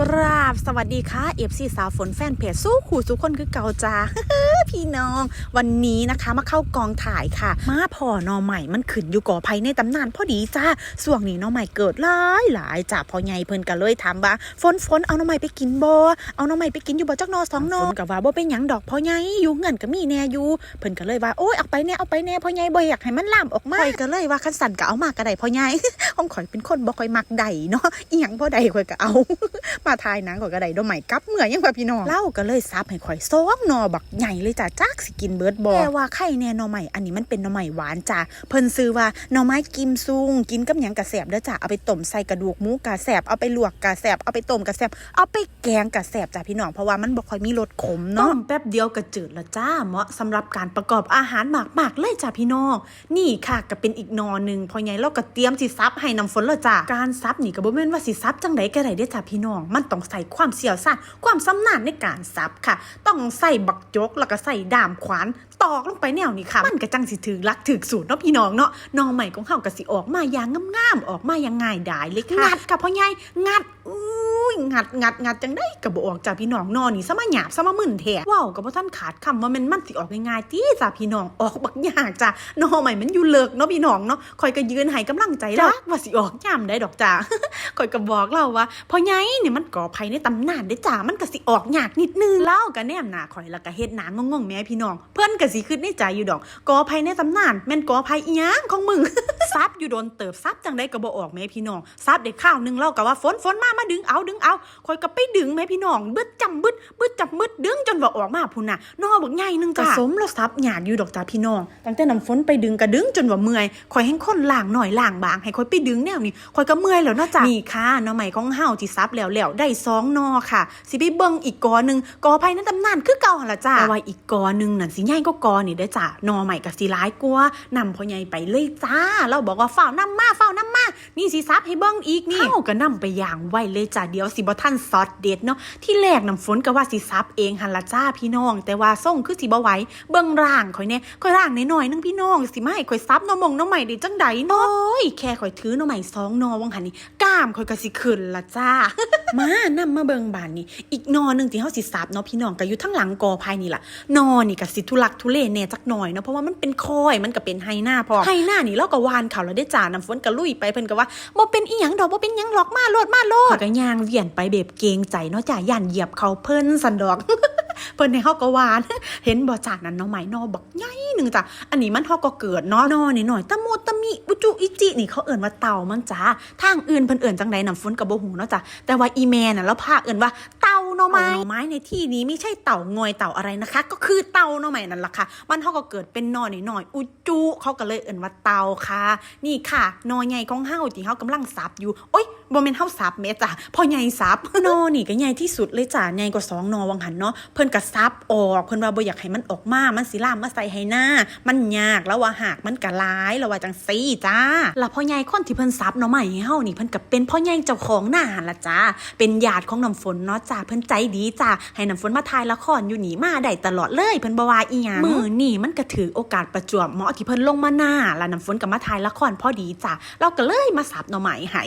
กราบสวัสดีค่ะเอฟซีสาวฝนแฟนเพจสู้ขู่สุกคนคือเก่าจ้าพี่น้อง วันนี้นะคะมาเข้ากองถ่ายค่ะ มาพ่อนอใหม่มันขึ้นอยู่ก่อภัยในตำนานพอดีจ้าส่วงนี้นอใหม่เกิดหลายหลายจ้าพอใหญ่เพิ่นก็เลยถามว่าฝนฝนเอานอใหม่ไปกินบ่เอานอใหม่ไปกินอยู่บ่จักนอสองนอฝนก็ว่าบ่เป็นหยังดอกพอใหญ่อยู่เงินก็มีแน่อยู่เพิ่นก็เลยว่าโอ้ยเอาไปแน่เอาไปแน่พอใหญ่บ่อยากให้มันลามออกมาข่อยก็เลยว่าคันสั่นก็เอามาก็ได้พอใหญ่ของข่อยเป็นคนบ่ค่อยมักใดเนาะอีหยังบ่ใดข่อยก็เอามาทายหนังข่อยก็ได้ดอกใหม่กลับเมื่อยังว่าพี่น้องเล่าก็เลยซับให้ข่อยซ้องหนอบักใหญ่เลยจ้ะจักสิกินเบิดบ่แต่ว่าไข่แน่หนอใหม่อันนี้มันเป็นหนอใหม่หวานจ้ะเพิ่นซื้อว่าหนอไม้กิมซุงกินกับหยังกะแสบเด้อจ้ะเอาไปต้มใส่กระดูกหมูกะแสบเอาไปลวกกะแสบเอาไปต้มกะแสบเอาไปแกงกะแสบจ้ะพี่น้องเพราะว่ามันบ่ค่อยมีรสขมเนาะต้มแป๊บเดียวก็จืดละจ้าเหมาะสำหรับการประกอบอาหารมากๆเลยจ้ะพี่น้องนี่ค่ะก็เป็นอีกหนอหนึ่งพอไงเราก็เตรียมสิซับให้น้ำฝนแล้วจ้ะการซับนี่ก็บ่แม่นว่าสิซับจังไดก็ได้เด้อจ้ะพี่น้องมันต้องใส่ความเสี่ยวชาญความสำนาญในการซับค่ะ ต้องใส่บักจกแล้วก็ใส่ดามขวานตอกลงไปแนวนี้ค่ะ มันกระจังสิถือรักถือสูตรเนาะพี่น้องเนาะน้องใหม่ของเฮาก็สิออกมาอย่างงามๆออกมาอย่างง่ายดายเลยค่ะงัดค่ะพ่อใหญ่งัด งัดงัดงัดจังได้ก็บออกจ้ะพี่น้องนอนนี่ซะมาหยาบซะมามึนแท้ว้าวก็บ่ทันขาดคำว่ามันมันสิออกง่ายๆติจ้ะพี่น้องออกบักยากจ้ะน้อใหม่มันอยู่เลิกเนาะพี่น้องเนาะคอยก็ยืนให้กำลังใจแล้วว่าสิออกยามได้ดอกจ้ะคอยก็บอกเราว่าพอใหญ่เนี่ยมันก่อภัยในตำนานได้จ้ามันก็สิออกยากนิดนึงเล่าก็แนมหน้าข่อยแล้วก็เฮ็ดหนางงๆแม่พี่น้อง เพื่อนก็สิคิดในใจอยู่ดอกก่อภัยในตำนานแม่นก่อภัยอีหยังของมึงซับอยู่โดนเติบซับจังได้ก็บออกแม่พี่น้องซับได้ข้าวนึงเล่าก็ว่าฝนฝนมามาดึงเอาดึงเอาข่อยก็ไปดึงแม่พี่น้องบึดจำบึดบึดจับบึดดึงจนว่าออกมาพุ่นน่ะนอบักใหญ่หนึงจ้ะสมแล้วซับยากอยู่ดอกจ้าพี่น้อง ตั้งแต่น้ำฝนไปดึงก็ดึงจนว่าเมื่อยข่อยแห้งคนล่างหน่อยล่างบาง ให้ข่อยไปดึงแนวนี้ข่อยก็เมื่อยแล้วเนาะจ้ะนี่ค่ะหน่อใหม่ของเฮาที่ซับแล้วแล้วได้สองนอค่ะ สิไปเบิ่งอีกกอหนึงกอภัยในตำนานคือเก่าหั่นล่ะจ้าแต่ว่าอีกกอหนึงนั่นสิใหญ่ก็กอนี่เด้อจ้ะหนอใหม่ก็สิหลายกว่านำพ่อใหญ่ไปเลยจ้า เราบอกว่าฝ้าวนำมาฝ้าวนำมานี่สิซับให้เบิ่งอีกนี่เฮาก็นำไปอย่างไว้เลยจ้ะเดี๋ยวสิบ่ทันซอสเด็ดเนาะที่แรกน้ำฝนก็ว่าสิซับเองหันละจ้าพี่น้อง แต่ว่าส่งคือสิบ่ไหวเบิ่งร่างข่อยแน่ข่อยร่างน้อยๆนึงพี่น้องสิมาให้ข่อยซับหนองมงหนองใหม่ได้จังใดเนาะโอ้ยแค่ข่อยถือหนองใหม่สองนอวังหันนี่กล้ามข่อยก็สิขึ้นละจ้า มานำมาเบิ่งบานนี่อีกนอนึงที่เฮาสิซับเนาะพี่น้องก็อยู่ทั้งหลังกอภายนี่ล่ะนอนี่ก็สิทุลักทุเลแน่จักหน่อยเนาะเพราะว่ามันเป็นคอยมันก็เป็นไฮหน้าพอไฮหน้านี่เราก็วานเขาแล้วได้จ้าน้ำฝนก็ลุยไปเพิ่นก็ว่าบ่เป็นอีหยังดอกบ่เป็นหยังหรอกมาโลดมาโลดข่อก็ย่างเวียนไปแบบเกงใจเนาะจ้าย่านเหยียบเขาเพิ่นสันดอก เพิ่นให้เฮอกกวาน เห็นบ่จ้านั้นเนาะไหมนอบักใหญ่หนึ่งจ้ะอันนี้มันฮอก็เกิดเนาะนอนี่หน่อยตะมูตะมิอุจุอิจินี่เขาเอิ่นว่าเต่ามันจ้าทางอื่นเพิ่นเอิ่นจังไดน้ำฝนกับ่ฮู้เนาะจ้ะแต่ว่าอีแม่น่ะแล้วพาเอิ่นว่าเต่า หน่อไม้หน่อไม้ในที่นี้ไม่ใช่เต่างอยเต่าอะไรนะคะ ก็คือเต่าหน่อไม้นั่นแหละค่ะ มันเฮาก็เกิดเป็นนอนหน่อยอุจุเขาก็เลยเอ่นว่าเต่าค่ะ นี่ค่ะนอใหญ่ของเฮาที่เฮากำลังสับอยู่โอ๊ยบ่แม่นเฮาสับแม่จ้ะพอใหญ่สับนอนี่ก็ใหญ่ที่สุดเลยจ้ะใหญ่กว่าสองนอวังหันเนาะเพิ่นก็ซับออกเพิ่นว่าบ่อยากให้มันออกมา มันสิลามมาใส่ให้หน้า มันยากแล้วว่าหากมันก็หลายแล้วว่าจังซี่จ้าแล้วพ่อใหญ่คนที่เพิ่นซับเนาะใหม่ให้เฮานี่เพิ่นก็เป็นพ่อใหญ่เจ้าของหน้าหันล่ะจ้าเป็นญาติของน้ำฝนเนาะจ้าเพิ่นใจดีจ้าให้น้ำฝนมาถ่ายละครอยู่นี่มาได้ตลอดเลยเพิ่นบ่ว่าอีหยังมื้อนี่มันก็ถือโอกาสประจวบเหมาะที่เพิ่นลงมาหน้าแล้วน้ำฝนก็มาถ่ายละครพอดีจ้าเราก็เลยมาซับหน่อไม้ให้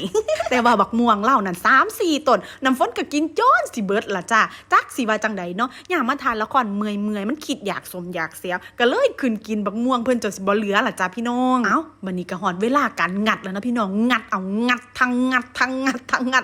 แต่ว่าบักม่วงเล่านั่น3 4ต้นน้ำฝนก็กินจนสิเบิดล่ะจ้าจักสิว่าจังใดเนาะยามมาถ่ายละครเมื่อยเมื่อยๆมันคิดอยากสมอยากเสียก็เลยขึ้นกินบักม่วงเพิ่นจนสิบ่เหลือล่ะจ้าพี่น้องเอ้าบัดนี้ก็ฮอดเวลาการงัดแล้วนะพี่น้องงัดเอางัดทั้งงัดทั้งงัดทั้งงัด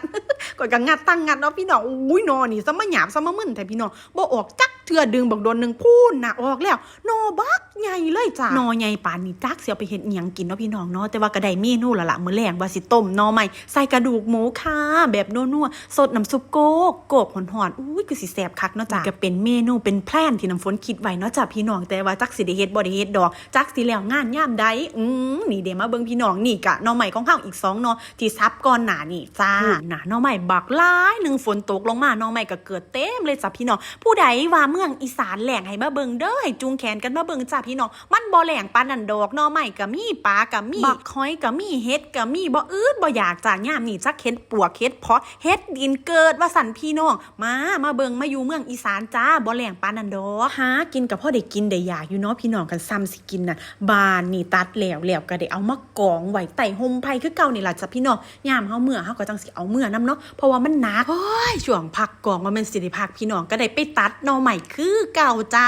ก่อยก็งัดทั้งงัดเนาะพี่น้องอุ้ยนอนี่ซะมาหยาบซัมามึนแต่พี่น้องบ่ออกจัก เทื่อดึงบักโดนหนึงพูนน่ะออกแล้วนอบักใหญ่เลยจ้านอใหญ่ปานนี้จักสิเอาไปเฮ็ดอีหยังกินเนาะพี่น้องเนาะแต่ว่าก็ได้เมนูและล่ะมื้อแลงว่าสิต้มหนอใหม่ใส่กระดูกหมูค่ะแบบนัวๆสดน้ำซุปโกกโกบหอนๆอุ้ยคือสิแซ่บคักเนาะจ้ะก็เป็นเมนูเป็นแพลนที่น้ำฝนคิดไว้เนาะจ้ะพี่น้องแต่ว่าจักสิได้เฮ็ดบ่ได้เฮ็ดดอกจักสิแล้วงานยามใดอืมนี่เดี๋ยวมาเบิ่งพี่น้องนี่กะหนอใหม่ของเฮาอีกสองหนอที่ซับก่อนหน้านี่จ้าหน้าหนอใหม่บักหลายหนึงฝนตกลงมาหนอใหม่ก็เกิดเต็มเลยจ้ะพี่น้องผู้ใดว่ามึมืองอีสานแหล่งให้มาเบิงเด้อให้จูงแขนกันมาเบิงจ้าพี่น้องมันบ่แหล่งปานนันดอกนอใหม่ก็มีปลาก็มีบักหอยก็มีเฮ็ดก็มีบ่อืดบ่อยากจ้ายามนี่จักเฮ็ดปวกเฮ็ดเพาะเฮ็ดดินเกิดว่าสันพี่น้องมามาเบิงมาอยู่เมืองอีสานจ้าบ่แหล่งปานนันดอกหากินกับพ่อได้กินได้อยากอยู่เนาะพี่น้องกันซ้ำสิกินน่ะบานนี่ตัดแล้วแล้วก็ได้เอามากองไว้ใต้ห่มไผคือเก่านี่ล่ะจ้ะพี่น้องยามเฮาเมื่อเฮาก็จังสิเอาเมื่อนํเนาะเพราะว่ามันหนักโอ้ยช่วงพักกองว่าแม่นสิได้พักพี่น้องก็ได้ไปตัดนอใหม่คือเก่าจ้า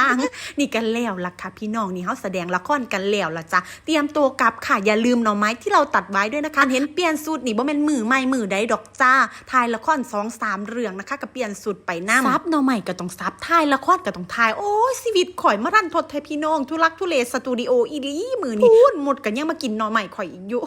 นี่กันแล้วล่ะค่ะพี่น้องนี่เฮาแสดงละครกันแล้วล่ะจ้ะเตรียมตัวกลับค่ะอย่าลืมหน่อไม้ที่เราตัดไว้ด้วยนะคะเห็นเปลี่ยนสูตรนี่บ่แม่นมือใหม่มือใดดอกจ้าถ่ายละคร2 3เรื่องนะคะก็เปลี่ยนสูตรไปน้ำซับหน่อใหม่ก็ต้องซับถ่ายละครก็ต้องถ่ายโอ้ยชีวิตข่อยมารันทดแทพี่น้องทุลักทุเลสตูดิโออีลีมือนี่พูดหมดกันยังมากินหน่อใหม่ข่อยอีกอยู่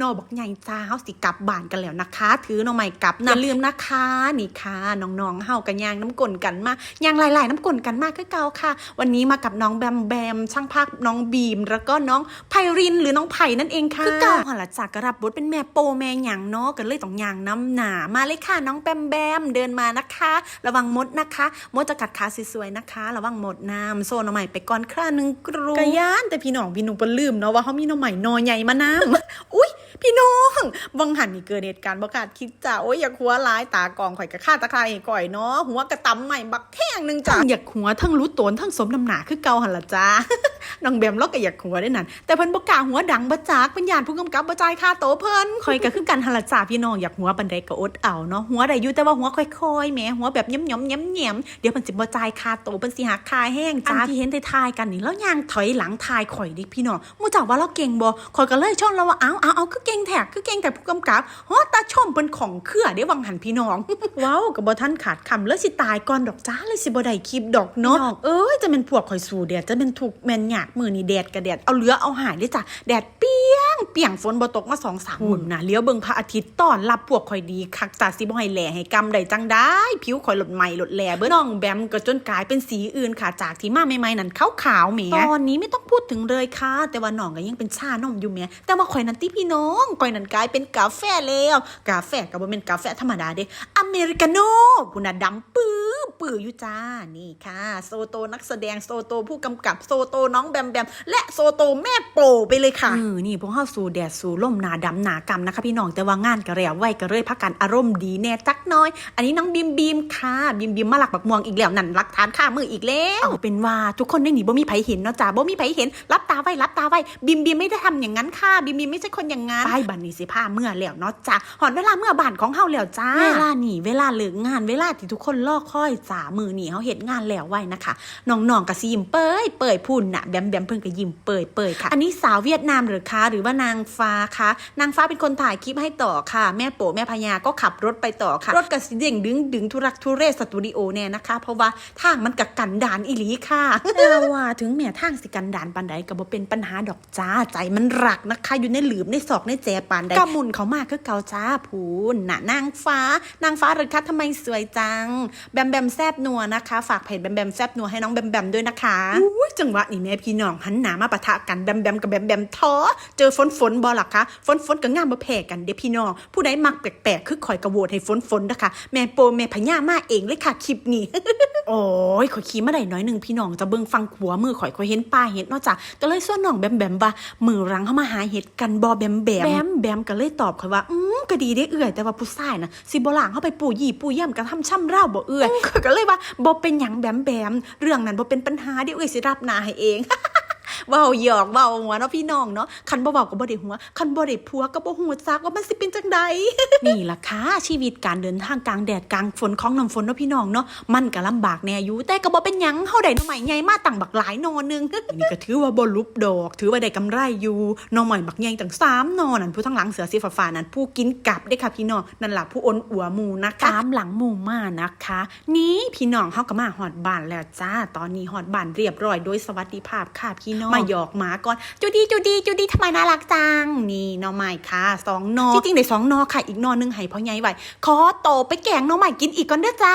นอบอกใหญ่จ้าเฮาสิกลับบ้านกันแล้วนะคะ ถือหน่อใหม่กลับนะอย่าลืมนะคะนี่ค่ะน้องๆเฮากันยางน้ำกลนกันมายางหลายๆน้ำกลนกันมากคือเก่าค่ะ วันนี้มากับน้องแบมแบมช่างภาพน้องบีม แล้วก็น้องไพรินหรือน้องไผ่นั่นเองค่ะคือเก่าหันละจากกระรับบทเป็นแม่โปแม่หยังเนาะกันเลยต้องยางน้ำหนามาเลยค่ะน้องแบมแบมเดินมานะคะ ระวังมดนะคะ มดจะกัดขาสวยๆนะคะ ระวังมดน้ำโซนเอาใหม่ไปก่อนคราหนึ่งกรูกระยานแต่พี่น้องพี่หนุ่มปนลืมเนาะว่าเขามีหน้องใหม่นอใหญ่มาน้ำอุ้ย พี่น้องวังหันนี่เกิดเหตุการณ์ประกาศคิดจ้าโอ้ยอยากหัวร้ายตากองข่อยกระฆ่าตะไคร่ก่อยเนาะหัวกระตำใหม่บักแข้งหนึ่งจ้าอยากหัวทั้งรู้ตนทั้งสมน้ำหนาคือเกาหันละจ้าน้องแบมเราก็อยากหัวได้นั่นแต่เพิ่นบ่กล้าหัวดังบ่จากเป็นญาติผู้กำกับบ่จ่ายค่าโตะเพิ่นข่อยก็คือกันหันละจ้าพี่น้องอยากหัวบันไดก็อดเอาเนาะหัวได้อยู่แต่ว่าหัวค่อยๆแหมหัวแบบย้ำๆย้ำๆเดี๋ยวเพิ่นสิบ่จ่ายค่าโตะเพิ่นสิหักค่าแห้งจ้าที่เห็นทายๆกันนี่แล้วย่างถอยหลังทายข่อยดิพี่น้องมู้จักว่าเราเก่งบ่ข่อยก็เลยชอนเราว่าเอาเอาเอาคือเก่งแท้คือเก่งแต่ผู้กำกับฮอตาชมเพิ่นของเครือเดี๋ยววังหันพี่น้อง ว้าวก็บ่ทันขาดคำแล้วสิตายก่อนดอกจ้าเลยสิบ่ได้คลิปดอกเนาะเอ้ยจะเป็นพวกข่อยสู่แดดจะเป็นถูกแม่นยากมือนี่แดดกะแดดเอาเหลือเอาหายเลยจ้ะแดดเปียง เปียงฝนบ่ตกมาสองสามหุ่นนะเลี้ยวเบิ่งพระอาทิตย์ต้อนรับพวกข่อยดี คักจ้าสิบ่ให้แหล่ให้กำได้จังได้ ผิวข่อยหลดใหม่หลดแหล่เบิ่น้องแบมก็จนกลายเป็นสีอื่นค่ะจากที่มาใหม่ๆนั่นขาวๆแหมตอนนี้ไม่ต้องพูดถึงเลยค่ะ แต่ว่าน้องก็ยังเป็นชานมอยู่แหมแต่ว่าข่อยนั่นติพี่น้องข่อยนั่นกลายเป็นกาแฟแล้วกาแฟก็บ่แม่นกาแฟธรรมดาเด้อเมริกาโน่พุ่นน่ะดำปื้อปื้ออยู่จ้านี่ค่ะ โซโตนักแสดงโซโตผู้กำกับโซโตน้องแบมแบมและโซโตแม่โปไปเลยค่ะเออนี่พวกเฮาสู่แดดสู่ลมหนาดำหนากำนะคะพี่น้องแต่ว่างานก็แล้วไว้ก็เลยพักกันอารมณ์ดีแน่จักหน้อย อันนี้น้องบีมบีมค่ะบีมบีมมาหลักบักม่วงอีกแล้วนั่นหลักฐานค่ามืออีกแล้วเอาเป็นว่าทุกคนในนี่บ่มีไผเห็นเนาะจ้าบ่มีไผเห็น รับตาไว้รับตาไว้บีมบีมไม่ได้ทำอย่างนั้นค่ะบีมบีมไม่ใช่คนอย่างนั้นไปบัดนี้สิพาเมื่อแล้วเนาะจ้าหอนเวลาเมื่อบ้านของเฮาแล้วจ้าเวลานี่เวลาเลิกงานเวลาที่ทุกคนรอคอยจ้ามือนี่เฮาเฮ็ดงานแล้วไว้นะคะน้องๆก็สิยิ้มเป้ยเป้ยพุ่นน่ะแบมแบมเพิ่นก็ยิ้มเป้ยเป้ยค่ะ อันนี้สาวเวียดนามหรือคะหรือว่านางฟ้าคะนางฟ้าเป็นคนถ่ายคลิปให้ต่อค่ะ แม่โปแม่พญาก็ขับรถไปต่อค่ะ รถกระสิเด้งดึงดึงทุรักทุเรศสตูดิโอแน่นะคะ เพราะว่าทางมันกักันดานอีหลีค่ะแต่ว่าถึงแม้ทางสิกันดานปานใดก็บ่เป็นปัญหาดอกจ้าใจมันรักนะคะอยู่ในหลืมในศอกในแจปานใดก็หมุนเขามาคือเกาจ้าพูนน่ะนางฟ้า นางฟ้าหรือคะทำไมสวยจัง แบมแบมแซบนัวนะคะ ฝากเพจแบมแบมแซบนัวให้น้องแบมแบมด้วยนะคะอุ้ยจังหวะนี่แม่พี่น้องหันหน้ามาปะทะกันแบมแบมกับแบมแบมท้อเจอฝนฝนบอล่ะคะฝนฝนกับงามบ่แพ้กันเด้พี่น้องผู้ใดมักแปลกๆ คือข่อยกระโวตให้ฝนฝนนะคะแม่โปแม่พญามาเองเลยค่ะคลิปนี้โอ้ยข่อยขี่มาได้น้อยหนึ่งพี่น้องจะเบิ่งฟังขัวมือข่อยข่อยเห็นป้าเห็ดนอกจากก็เลยส่วนน้องแบมแบมว่ามือรังเข้ามาหาเห็ดกันบอแบมแบมแบมแบมก็เลยตอบข่อยว่าอืมก็ดีได้เอื่อยแต่ว่าผู้ชายนะสิบ่ล่างเข้าไปปู่ยี่ปู่ย่ำกันทำช่ำเร่าบ่เอื่อยข่อยก็เลยว่าบ่เป็นหยังแบมแบมเรื่องนั้นบ่เป็นปัญหาเดี๋ยวเอื่อยสิรับหน้าให้เอง เว้าหยอกเว้าหัวเนาะพี่น้องเนาะคันบ่เว้าก็บ่ได้หัวคันบ่ได้ผัวก็บ่ฮู้จักว่ามันสิเป็นจังใดนี่ล่ะค่ะชีวิตการเดินทางกลางแดดกลางฝนของน้ำฝนเนาะพี่น้องเนาะมันก็ลำบากแน่อยู่แต่ก็บ่เป็นหยังเฮาได้หน่อใหม่ใหญ่มาตั้งบักหลายหนอหนึงนี่ก็ถือว่าบ่ลุบดอก ถือว่าได้กำไรอยู่หน่อใหม่บักใหญ่ตั้ง3หนอนั่นผู้ทั้งหลังเสือสีฟ้าๆนั่นผู้กินกลับได้อค่ะพี่น้องนั่นล่ะผู้อ้นอัวหมูนะคะตามหลังหมู่มานะคะ นี่พี่น้องเฮาก็มาฮอดบ้านแล้วจ้า ตอนนี้ฮอดบ้านเรียบร้อยโดยสวัสดิภาพค่ะพี่น้องมาหยอกหมาก่อนจูดีจูดีจูดีทำไมน่ารักจัง นี่หน่อใหม่ค่ะสองหนอที่จริงได้สองหนอค่ะ อีกหนอหนึงให้พ่อใหญ่ไว้ขอโตไปแกงหน่อใหม่กินอีกก่อนเด้อจ้า